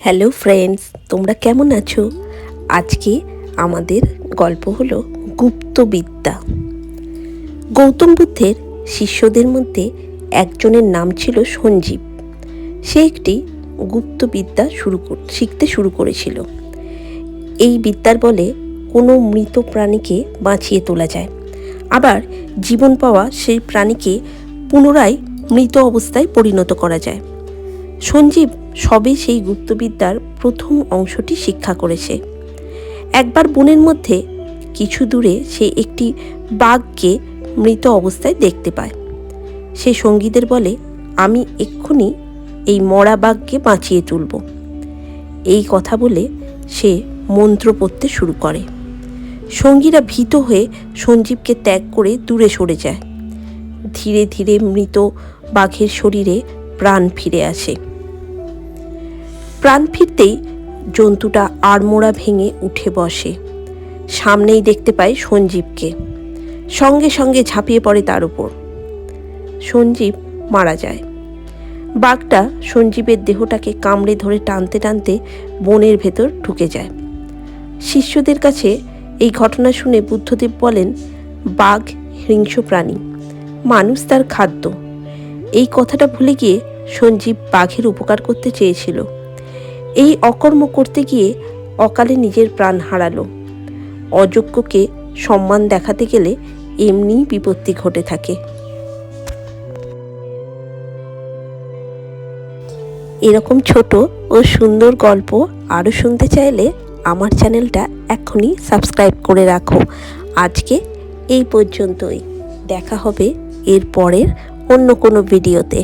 Hello friends, তোমরা কেমন আছো? আজকে আমাদের গল্প হলো গুপ্তবিদ্যা গৌতম বুদ্ধের শিষ্যদের মধ্যে একজনের নাম ছিল সঞ্জীব। সে একটি গুপ্তবিদ্যা শুরু শিখতে শুরু করেছিল। এই বিদ্যার বলে কোনো মৃত প্রাণীকে বাঁচিয়ে তোলা যায়। আবার জীবন পাওয়া সেই প্রাণীকে পুনরায় মৃত অবস্থায় পরিণত করা যায়। সঞ্জীব সবে সেই গুপ্তবিদ্যার প্রথম অংশটি শিক্ষা করেছে। একবার বনের মধ্যে কিছু দূরে সে একটি বাঘকে মৃত অবস্থায় দেখতে পায়। সে সঙ্গীদের বলে, আমি এক্ষুনি এই মরা বাঘকে বাঁচিয়ে তুলব। এই কথা বলে সে মন্ত্র পড়তে শুরু করে। সঙ্গীরা ভীত হয়ে সঞ্জীবকে ত্যাগ করে দূরে সরে যায়। ধীরে ধীরে মৃত বাঘের শরীরে প্রাণ ফিরে আসে। প্রাণ ফিরতেই জন্তুটা আড়মোড়া ভেঙে উঠে বসে। সামনেই দেখতে পায় সঞ্জীবকে। সঙ্গে সঙ্গে ঝাঁপিয়ে পড়ে তার উপর। সঞ্জীব মারা যায়। বাঘটা সঞ্জীবের দেহটাকে কামড়ে ধরে টানতে টানতে বনের ভেতর ঢুকে যায়। শিষ্যদের কাছে এই ঘটনা শুনে বুদ্ধদেব বলেন, বাঘ হিংস্র প্রাণী, মানুষ তার খাদ্য। এই কথাটা ভুলে গিয়ে সঞ্জীব বাঘের উপকার করতে চেয়েছিল। এই অকর্ম করতে গিয়ে অকালে নিজের প্রাণ হারালো। অযোগ্যকে সম্মান দেখাতে গেলে এমনিই বিপত্তি ঘটে থাকে। এরকম ছোট ও সুন্দর গল্প আরও শুনতে চাইলে আমার চ্যানেলটা এখনই সাবস্ক্রাইব করে রাখো। আজকে এই পর্যন্তই। দেখা হবে এর পরের অন্য কোনো ভিডিওতে।